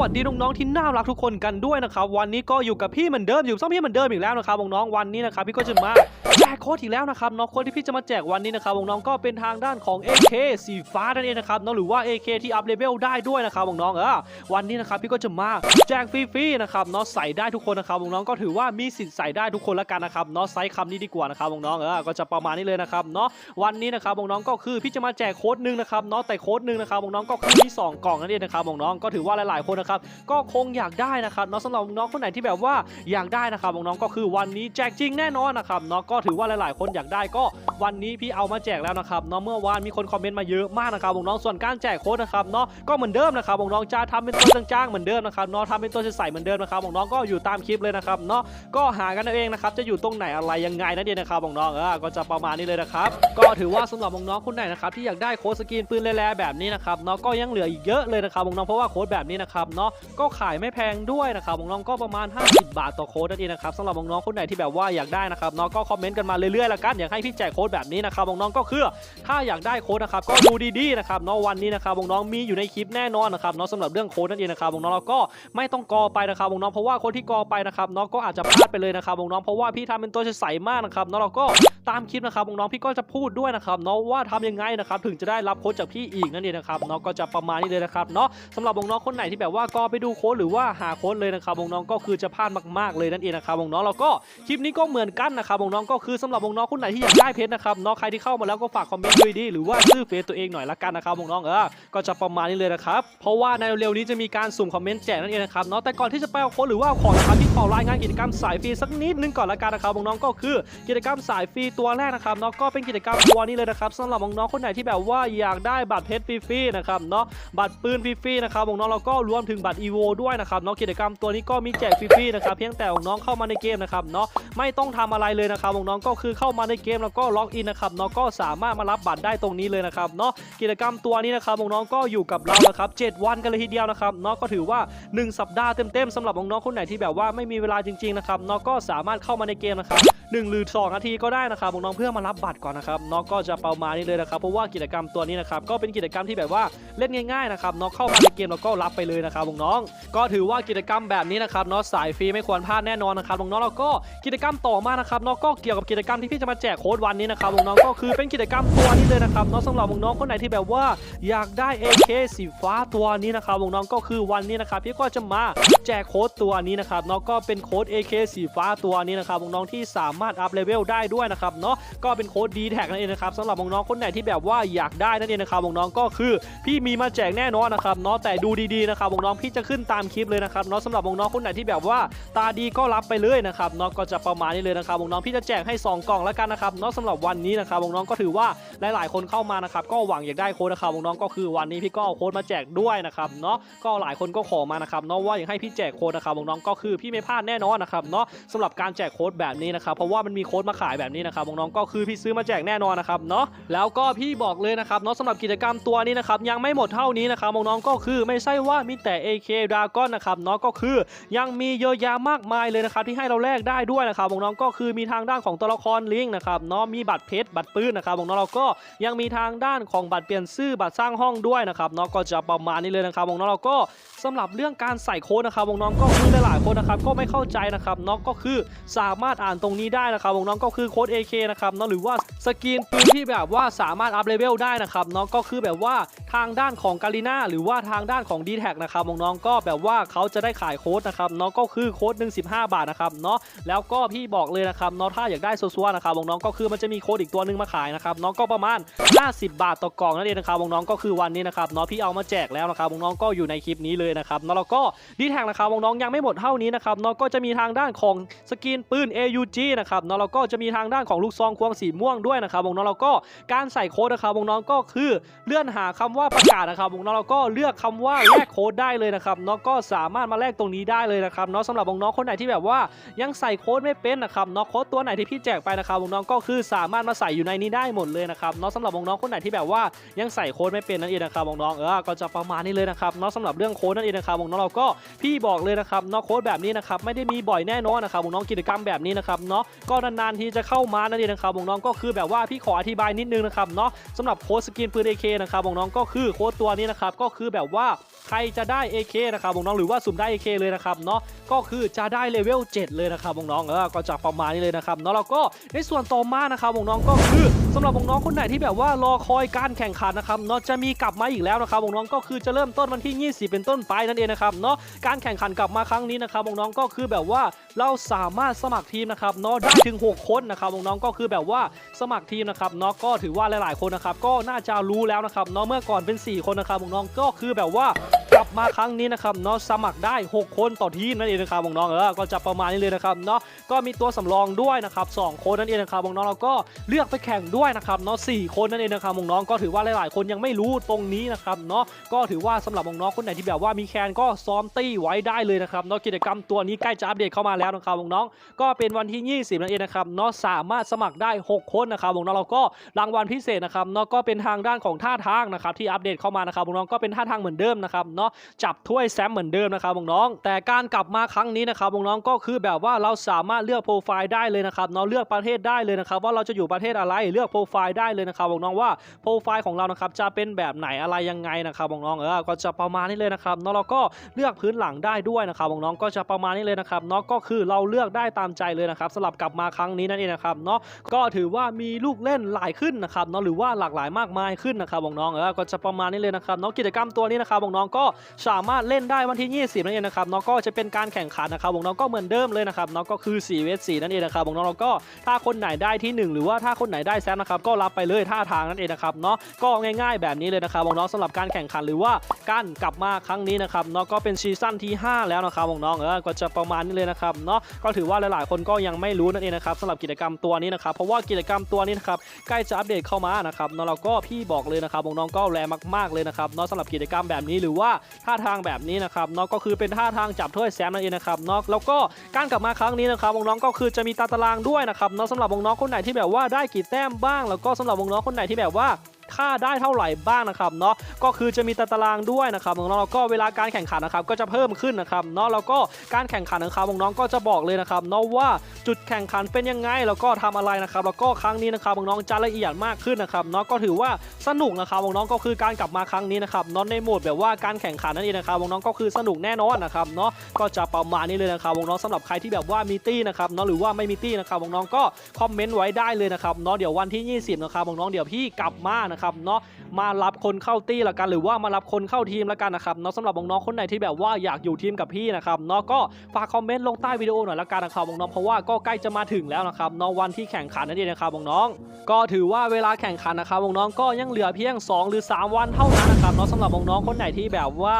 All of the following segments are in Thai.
วัสดีน้องๆที่น่ารักทุกคนกันด้วยนะครับวันนี้ก็อยู่กับพี่เหมือนเดิมอยู่ซ่อมพี่เหมือนเดิมอีกแล้วนะครับน้องๆวันนี้นะครับพี่ก็จะมา กโค้ดอีกแล้วนะครับน้องโค้ดที่พี่จะมาแจกวันนี้นะครับน้องก็เป็นทางด้านของ AK สีฟ้านั่นเองนะครับน้องหรือว่า AK ที่อัพเลเวลได้ด้วยนะครับน้องเออวันนี้นะครับพี่ก็จะมาแจกฟรีๆนะครับเนาะใส่ได้ทุกคนนะครับน้องก็ถือว่ามีสิทธิ์ใส่ได้ทุกคนละกันนะครับเนาะไซส์คำนี้ดีกว่านะครับน้องเออก็จะประมาณนี้เลยนะครับเนาะวันนี้นะครับน้องก็คือพี่จะมาแจกโค้ดหนึ่งนะครับเนาะแต่โค้ดหนึ่งนะครับน้องก็คือมีสองกล่องนั่นเองนะครับน้องก็ถือว่าหลายๆคนนะครับก็คงอยากได้นะครับเนาะสำหรับน้องคนไหนที่แบบว่าอยากได้นะครับน้องก็คือวันนี้แจกจริงแน่นอนนะครับเนาะก็ถือว่าหลายๆ คนอยากได้ก็วันนี้พี่เอามาแจกแล้วนะครับเนาะเมื่อวานมีคนคอมเมนต์มาเยอะมากนะครับน้องส่วนการแจกโค้ดนะครับเนาะก็เหมือนเดิมนะครับน้องจะทำเป็นตัวจ้างๆเหมือนเดิมนะครับเนาะทำเป็นตัวใสๆเหมือนเดิมนะครับน้องก็อยู่ตามคลิปเลยนะครับเนาะก็หากันเองนะครับจะอยู่ตรงไหนอะไรยังไงนั่นเองนะครับน้องเออก็จะประมาณนี้เลยนะครับก็ถือว่าสำหรับน้องคนไหนนะครับที่อยากได้โค้ดสกรีนปืนแร่ๆแบบนี้นะครับเนาะก็ยังเหลืออีกเยอะเลยนะครับน้องเพราะว่าโค้ดแบบนี้นะครับเนาะก็ขายไม่แพงด้วยนะครับน้องก็ประมาณ 50 บาทต่อโค้ดนั่นเองนะครับสำหรับน้องคนไหนที่แบบว่าอยากได้นะครับน้องก็คอมเมนต์กันมาเรื่อยๆละกันอยากให้พี่แจกโค้ดแบบนี้นะครับน้องๆก็คือ ถ้าอยากได้โค้ดนะครับก็ดูดีๆนะครับเนาะวันนี้นะครับน้องๆมีอยู่ในคลิปแน่นอนนะครับเนาะสำหรับเรื่องโค้ดนั่นเองนะครับน้องๆเราก็ไม่ต้องกอไปนะครับน้องๆเพราะว่าคนที่กอไปนะครับน้องก็อาจจะพลาดไปเลยนะครับน้องๆเพราะว่าพี่ทำเป็นตัวใสๆมากนะครับเนอะเราก็ ตามคลิปนะครับน้องพี่ก็จะพูดด้วยนะครับเนาะว่าทำยังไงนะครับถึงจะได้รับโค้ดจากพี่อีกนั่นเองนะครับเนาะก็จะประมาณนี้เลยนะครับเนาะสำหรับน้องคนไหนที่แบบว่าก็ไปดูโค้ดหรือว่าหาโค้ดเลยนะครับน้องก็คือจะพลาดมากๆเลยนั่นเองนะครับน้องแล้วก็คลิปนี้ก็เหมือนกันนะครับน้องก็คือสำหรับน้องคนไหนที่อยากได้เพชรนะครับเนาะใครที่เข้ามาแล้วก็ฝากคอมเมนต์ด้วยดีหรือว่าชื่อเฟซตัวเองหน่อยละกันนะครับน้องเออก็จะประมาณนี้เลยนะครับเพราะว่าในเร็วๆนี้จะมีการสุ่มคอมเมนต์แจกนั่นเองนะครับเนาะแต่ก่อนที่จะไปเอาโค้ดหรือว่าของนะครับที่ขอรายงานกิจกรรมสายฟรีสักนิดนึงก่อนละกันนะครับน้องก็คือกิจกรรมสายฟรีตัวแรกนะครับเนาะก็เป็นกิจกรรมตัวนี้เลยนะครับสำหรับน้องๆคนไหนที่แบบว่าอยากได้บัตรเพชรฟรีๆนะครับเนาะบัตรปืนฟรีๆนะครับองน้องเราก็รวมถึงบัตร EVO ด้วยนะครับเนาะกิจกรรมตัวนี้ก็มีแจกฟรีๆนะครับเพียงแต่องน้องเข้ามาในเกมนะครับเนาะไม่ต้องทำอะไรเลยนะครับองน้องก็คือเข้ามาในเกมแล้วก็ล็อกอินนะครับเนาะก็สามารถมารับบัตรได้ตรงนี้เลยนะครับเนาะกิจกรรมตัวนี้นะครับองน้องก็อยู่กับเรานะครับ7วันกันเลยทีเดียวนะครับเนาะก็ถือว่า 1 สัปดาห์เต็มๆสำหรับน้องๆคนไหนที่แบบว่าไม่มีเวลาจริงๆนะครับเนาะก็สามารถเข้ามาในเกมนะครับ หนึ่งหรือ 2 นาทีก็ได้นะครับน้องเพื่อมารับบัตรก่อนนะครับเนาะก็จะประมาณนี้เลยนะครับเพราะว่ากิจกรรมตัวนี้นะครับก็เป็นกิจกรรมที่แบบว่าเล่นง่ายๆนะครับเนาะเข้ามาในเกมแล้วก็รับไปเลยนะครับน้องก็ถือว่ากิจกรรมแบบนี้นะครับเนาะสายฟรีไม่ควรพลาดแน่นอนนะครับน้องแล้วก็กิจกรรมต่อมานะครับเนาะก็เกี่ยวกับกิจกรรมที่พี่จะมาแจกโค้ดวันนี้นะครับน้องก็คือเป็นกิจกรรมตัวนี้เลยนะครับเนาะสำหรับน้องคนไหนที่แบบว่าอยากได้ AK สีฟ้าตัวนี้นะครับน้องก็คือวันนี้นะครับพี่ก็จะมาแจกโค้ดตัวนี้นะครับเนาะก็เป็นโค้ด AK สีฟ้าตัวนี้นะครับน้องที่สามารถอัพเลเวลได้ด้วยนะครับเนาะก็เป็นโค้ด d t แท็กนั่นเองนะครับสำหรับน้องๆคนไหนที่แบบว่าอยากได้นั่นเองนะครับน้องๆก็คือพี่มีมาแจกแน่นอนนะครับเนาะแต่ดูดีๆนะครับน้องๆพี่จะขึ้นตามคลิปเลยนะครับเนาะสำหรับน้องๆคนไหนที่แบบว่าตาดีก็รับไปเลยนะครับเนาะก็จะประมาณนี้เลยนะครับน้องๆพี่จะแจกให้ 2 กล่องแล้วกันนะครับเนาะสำหรับวันนี้นะครับน้องๆก็ถือว่าหลายๆคนเข้ามานะครับก็หวังอยากได้โค้ดนะครับน้องๆก็คือวันนี้พี่ก็เอาโค้ดมาแจกด้วยนะครับเนาะก็หลายคนก็ขอมานะครับเนาะว่าอยากให้พี่แจกโค้ดนะครับน้องๆก็คือพี่ไม่พลาดแน่นอนนะครับเนาะสำหรับการแจกโค้ดแบบนี้นะครับเพราะว่ามันมีโค้ดมาขายแบบนี้นะครับน้องๆก็คือพี่ซื้อมาแจกแน่นอนนะครับเนาะแล้วก็พี่บอกเลยนะครับเนาะสำหรับกิจกรรมตัวนี้นะครับยังไม่หมดเท่านี้นะครับน้องๆก็คือไม่ใช่ว่ามีแต่ AK Dragon นะครับเนาะก็คือยังมีเยอะแยะมากมายเลยนะครับที่ให้เราแลกได้ด้วยนะครับน้องๆก็คือมีทางด้านของตัวละครลิงก์นะครับเนาะมีบัตรเพชรบัตรปืนนะครับน้องๆเราก็ยังมีทางด้านของบัตรเปลี่ยนชื่อบัตรสร้างห้องด้วยนะครับเนาะก็จะประมาณนี้เลยนะครับน้องๆเราก็สำหรับเรื่องการใส่โค้ดนะครับน้องๆก็คือหลายๆคนนะครับก็ไม่เข้าใจนะครับเนาะก็คือสามารถอ่านตรงนี้ได้ได้นะครับน้องก็คือโค้ด AK นะครับเนาะหรือว่าสกินปืนที่แบบว่าสามารถอัพเลเวลได้นะครับเนาะก็คือแบบว่าทางด้านของกาลิน่าหรือว่าทางด้านของ d t แทนะครับน้องก็แบบว่าเขาจะได้ขายโค้ดนะครับเนาะก็คือโค้ดหนึ่งสิบห้าบาทนะครับเนาะแล้วก็พี่บอกเลยนะครับเนาะถ้าอยากได้ซัวๆนะครับน้องก็คือมันจะมีโค้ดอีกตัวหนึ่งมาขายนะครับเนาะก็ประมาณ 50 บาทต่อกล่องนั่นเองนะครับน้องก็คือวันนี้นะครับเนาะพี่เอามาแจกแล้วนะครับน้องก็อยู่ในคลิปนี้เลยนะครับเนาะแล้วก็ดีแท็กนะครับน้องยังไม่หมดเท่านี้นะครับเนาะก็จะมีทางด้านของสกินปืน AUG นะครับเนาะแล้วก็จะมีทางด้านของลูกซองควงสีม่วงด้วยนะครับน้องๆแล้วก็การใส่โค้ดนะครับน้องก็คือเลื่อนหาคำว่าประกาศนะครับน้องๆแล้วก็เลือกคำว่าแลกโค้ดได้เลยนะครับเนาะก็สามารถมาแลกตรงนี้ได้เลยนะครับเนาะสำหรับน้องคนไหนที่แบบว่ายังใส่โค้ดไม่เป็นนะครับเนาะโค้ดตัวไหนที่พี่แจกไปนะครับน้องก็คือสามารถมาใส่อยู่ในนี้ได้หมดเลยนะครับเนาะสำหรับน้องคนไหนที่แบบว่ายังใส่โค้ดไม่เป็นนั่นเองนะครับน้องเออก็จะประมาณนี้เลยนะครับเนาะสำหรับเรื่องโค้ดนั่นเองนะครับน้องเราก็พี่บอกเลยนะครับเนาะโค้ดแบบนี้นะครับไม่ได้มีบ่อยแน่นอนนะครับน้องกิจกรรมแบบนี้นะครับเนาะก็นานๆทีจะเข้ามานั่นเองนะครับน้องก็คือแบบว่าพี่ขออธิบายนิดนึงนะครับเนาะสำหรับโค้ดสกินปืน AK นะครับวงน้องก็คือโค้ดตัวนี้นะครับก็คือแบบว่า ใครจะได้ AK นะครับน้องหรือว่าสุ่มได้ AK เลยนะครับเนาะก็คือจะได้เลเวล7เลยนะครับน้องเออก็จะประมาณนี้เลยนะครับเนาะแล้วก็ในส่วนต่อมานะครับน้องก็คือสำหรับน้องคนไหนที่แบบว่ารอคอยการแข่งขันนะครับเนาะจะมีกลับมาอีกแล้วนะครับน้องก็คือจะเริ่มต้นวันที่ 20 เป็นต้นไปนั่นเองนะครับเนาะการแข่งขันกลับมาครั้งนี้นะครับน้องก็คือแบบว่าเราสามารถสมัครทีมนะครับเนาะได้ถึง 6 คนนะครับน้องก็คือแบบว่าสมัครทีมนะครับเนาะก็ถือว่าหลาย ๆ คนนะครับก็น่าจะรู้แล้วนะครับเนาะเมื่อก่อนเป็น 4 คนนะครับน้องก็คือแบบว่า กลับมาครั้งนี้นะครับเนาะสมัครได้ 6 คนต่อทีมนั่นเองนะครับน้องๆเออก็จะประมาณนี้เลยนะครับเนาะ ก็มีตัวสำรองด้วยนะครับสองคนนั่นเองนะครับน้องๆแล้วก็เลือกไปแข่งด้วยนะครับเนาะสี่คนนั่นเองนะครับน้องๆก็ถือว่าหลายๆ คนยังไม่รู้ตรงนี้นะครับเนาะก็ถือว่าสำหรับน้องๆคนไหนที่แบบว่ามีแคนก็ซ้อมตี้ไว้ได้เลยนะครับเนาะกิจกรรมตัวนี้ใกล้จะอัปเดตเข้ามาแล้วนะครับน้องๆก็เป็นวันที่ 20นั่นเองนะครับเนาะสามารถสมัครได้ 6 คนนะครับน้องๆแล้วก็รางวัลพิเศษนะครับเนาะก็เป็นทางด้านของท่าทางนะครับที่อัปเดตเข้ามานะครับน้องๆก็เป็นท่าทางเหมือนเดิมนะครับเนาะจับถ้วยแซมเหมือนเดิมนะครับน้องๆแต่การกลับมาครั้งนี้นะครับน้องๆก็คือแบบว่าเราสามารถเลือกโปรไฟล์ได้เลยนะครับเนาะเลือกประเทศได้เลยนะครับว่าเราจะอยู่ประเทศอะไรเลือกโปรไฟล์ได้เลยนะครับบอกน้องว่าโปรไฟล์ของเรานะครับจะเป็นแบบไหนอะไรยังไงนะครับบอกน้องเออก็จะประมาณนี้เลยนะครับเนาะเราก็เลือกพื้นหลังได้ด้วยนะครับบอกน้องก็จะประมาณนี้เลยนะครับเนาะก็คือเราเลือกได้ตามใจเลยนะครับสำหรับกลับมาครั้งนี้นั่นเองนะครับเนาะก็ถือว่ามีลูกเล่นหลายขึ้นนะครับเนาะหรือว่าหลากหลายมากมายขึ้นนะครับบอกน้องเออก็จะประมาณนี้เลยนะครับเนาะกิจกรรมตัวนี้นะครับบอกน้องก็สามารถเล่นได้วันที่ 20นั่นเองนะครับเนาะก็จะเป็นการแข่งขันนะครับน้องก็เหมือนเดิมเลยนะครับเนาะก็คือ4เวส4นั่นเองนะครับน้องๆแล้วก็ถ้าคนไหนได้ที่หนึ่งหรือว่าถ้าคนไหนได้แซมนะครับก็รับไปเลยท่าทางนั่นเองนะครับเนาะก็ง่ายๆแบบนี้เลยนะครับน้องสำหรับการแข่งขันหรือว่าการกลับมาครั้งนี้นะครับเนาะก็เป็นซีซั่นที่ 5 แล้วนะครับน้องเออก็จะประมาณนี้เลยนะครับเนาะก็ถือว่าหลายๆ คนก็ยังไม่รู้นั่นเองนะครับสำหรับกิจกรรมตัวนี้นะครับเพราะว่ากิจกรรมตัวนี้นะครับใกล้จะอัปเดตเข้ามานะครับเนาะเราก็พี่บอกเลยนะครับน้องก็แรงมากๆเลยนะครับเนาะสำหรับกิจกรรมแบบนี้หรือว่าท่าทางแบบนี้นะครับเนาะก็คือเป็นท่าทางจับถ้วยแซมนั่นเองนะครับเนาะแล้วก็การกลับมาครั้งนี้นะครับน้องก็คือจะมีตาตารางด้วยนะครับเนาะสำหรับน้องคนไหนที่แบบว่าได้กี่แต้มบ้าง แล้วก็สำหรับน้องคนไหนที่แบบว่า ค่าได้เท่าไหร่บ้างนะครับเนาะก็คือจะมีตารางด้วยนะครับน้องๆแล้วก็เวลาการแข่งขันนะครับก็จะเพิ่มขึ้นนะครับเนาะแล้วก็การแข่งขันนะครับน้องๆก็จะบอกเลยนะครับเนาะว่าจุดแข่งขันเป็นยังไงแล้วก็ทำอะไรนะครับแล้วก็ครั้งนี้นะครับน้องๆจะละเอียดมากขึ้นนะครับเนาะก็ถือว่าสนุกนะครับน้องๆก็คือการกลับมาครั้งนี้นะครับเนาะในโหมดแบบว่าการแข่งขันนั่นเองนะครับน้องๆก็คือสนุกแน่นอนนะครับเนาะก็จะประมาณนี้เลยนะครับน้องๆสำหรับใครที่แบบว่ามีตี้นะครับเนาะหรือว่าไม่มีตี้นะครับน้องๆก็คอมเมนต์ไว้ได้เลยนะครับเนาะเดี๋ยววันที่ 20นะครับน้องๆเดี๋ยวพี่กลับมานะครับเนาะมารับคนเข้าตี้ละกันหรือว่ามารับคนเข้าทีมละกันนะครับเนาะสำหรับน้องๆคนไหนที่แบบว่าอยากอยู่ทีมกับพี่นะครับเนาะก็ฝากคอมเมนต์ลงใต้วิดีโอหน่อยละกันนะครับน้องๆเพราะว่าก็ใกล้จะมาถึงแล้วนะครับเนาะวันที่แข่งขันนั่นเองนะครับน้องๆก็ถือว่าเวลาแข่งขันนะครับน้องๆก็ยังเหลือเพียง 2 หรือ 3 วันเท่านั้นนะครับเนาะสำหรับน้องๆคนไหนที่แบบว่า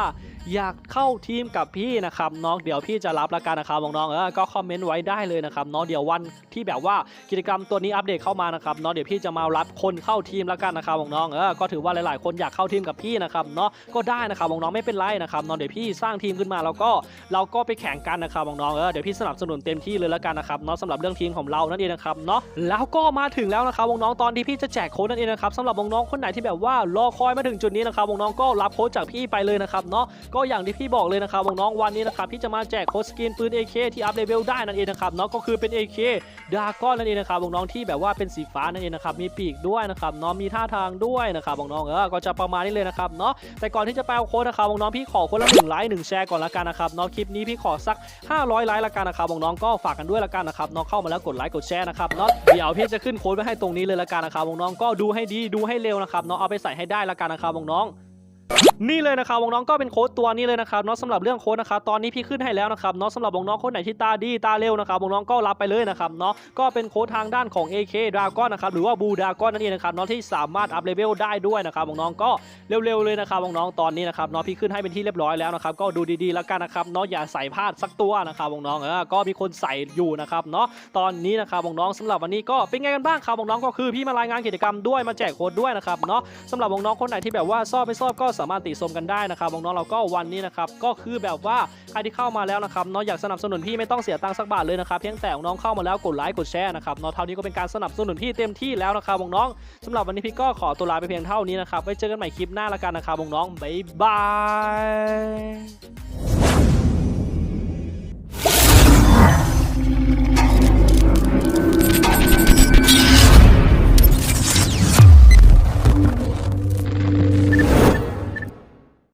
อยากเข้าทีมกับพี่นะครับน้องเดี๋ยวพี่จะรับละกันนะครับน้องๆเออก็คอมเมนต์ไว้ได้เลยนะครับเนาะเดี๋ยววันที่แบบว่ากิจกรรมตัวนี้อัปเดตเข้ามานะครับเนาะเดี๋ยวพี่จะมารับคนเข้าทีมละกันนะครับน้องๆเออก็ถือว่าหลายๆ คนอยากเข้าทีมกับพี่นะครับเนาะก็ได้นะครับน้องๆไม่เป็นไรนะครับเนาะเดี๋ยวพี่สร้างทีมขึ้นมาแล้วก็เราก็ไปแข่งกันนะครับน้องๆเออเดี๋ยวพี่สนับสนุนเต็มที่เลยละกันนะครับเนาะสำหรับเรื่องทีมของเรานั่นเองนะครับเนาะแล้วก็มาถึงแล้วนะครับน้องๆตอนที่พี่จะแจกโค้ดนั่นเองนะครับสำหรับน้องๆคนไหนที่แบบว่ารอคอยมาถึงจุดนี้นะครับน้องๆก็รับโค้ดจากพี่ไปเลยนะครับเนาะก็อย่างที่พี่บอกเลยนะครับน้องวันนี้นะครับพี่จะมาแจกโค้ดสกินปืน AK ที่อัพเลเวลได้นั่นเองนะครับเนาะก็คือเป็น AK ดาก้อนนั่นเองนะครับน้องที่แบบว่าเป็นสีฟ้านั่นเองนะครับมีปีกด้วยนะครับเนาะมีท่าทางด้วยนะครับน้องเออก็จะประมาณนี้เลยนะครับเนาะแต่ก่อนที่จะไปเอาโค้ดนะครับน้องพี่ขอคนละหนึ่งไลค์หนึ่งแชร์ก่อนละกันนะครับเนาะคลิปนี้พี่ขอสัก 500 ไลค์ละกันนะครับน้องก็ฝากกันด้วยละกันนะครับเนาะเข้ามาแล้วกดไลค์กดแชร์นะครับเนาะเดี๋ยวพี่จะขึ้นโค้ดไว้ให้ตรงนี้เลยละกันนะครับน้องก็ดูให้ดีดูให้เร็วนะครับเนาะเอาไปใส่ให้ได้ละกันนะครับน้อง นี่เลยนะครับน้องๆก็เป็นโค้ดตัวนี้เลยนะครับเนาะสำหรับเรื่องโค้ดนะครับตอนนี้พี่ขึ้นให้แล้วนะครับเนาะสำหรับน้องๆคนไหนที่ตาดีตาเร็วนะครับน้องก็รับไปเลยนะครับเนาะก็เป็นโค้ดทางด้านของ AK Dragon นะครับหรือว่า Blue Dragon นั่นเองนะครับเนาะที่สามารถอัพเลเวลได้ด้วยนะครับน้องก็เร็วๆเลยนะครับน้องตอนนี้นะครับเนาะพี่ขึ้นให้เป็นที่เรียบร้อยแล้วนะครับก็ดูดีๆแล้วกันนะครับเนาะอย่าใส่พลาดสักตัวนะครับน้องเออก็มีคนใส่อยู่นะครับเนาะตอนนี้นะครับน้องๆสำหรับวันนี้ก็เป็นไงกันบ้างครับน้องก็คือพี่มารายงานกิจกรรมด้วยมาแจกโค้ดด้วยนะครับเนาะสำหรับน้องคนไหนที่แบบว่าชอไม่ชอก็สามารถติชมกันได้นะครับน้องๆเราก็วันนี้นะครับก็คือแบบว่าใครที่เข้ามาแล้วนะครับน้องอยากสนับสนุนพี่ไม่ต้องเสียตังค์สักบาทเลยนะครับเพียงแต่น้องเข้ามาแล้วกดไลค์กดแชร์นะครับเนาะเท่านี้ก็เป็นการสนับสนุนพี่เต็มที่แล้วนะครับน้องๆสำหรับวันนี้พี่ก็ขอตัวลาไปเพียงเท่านี้นะครับไว้เจอกันใหม่คลิปหน้าละกันนะครับน้องๆบ๊ายบาย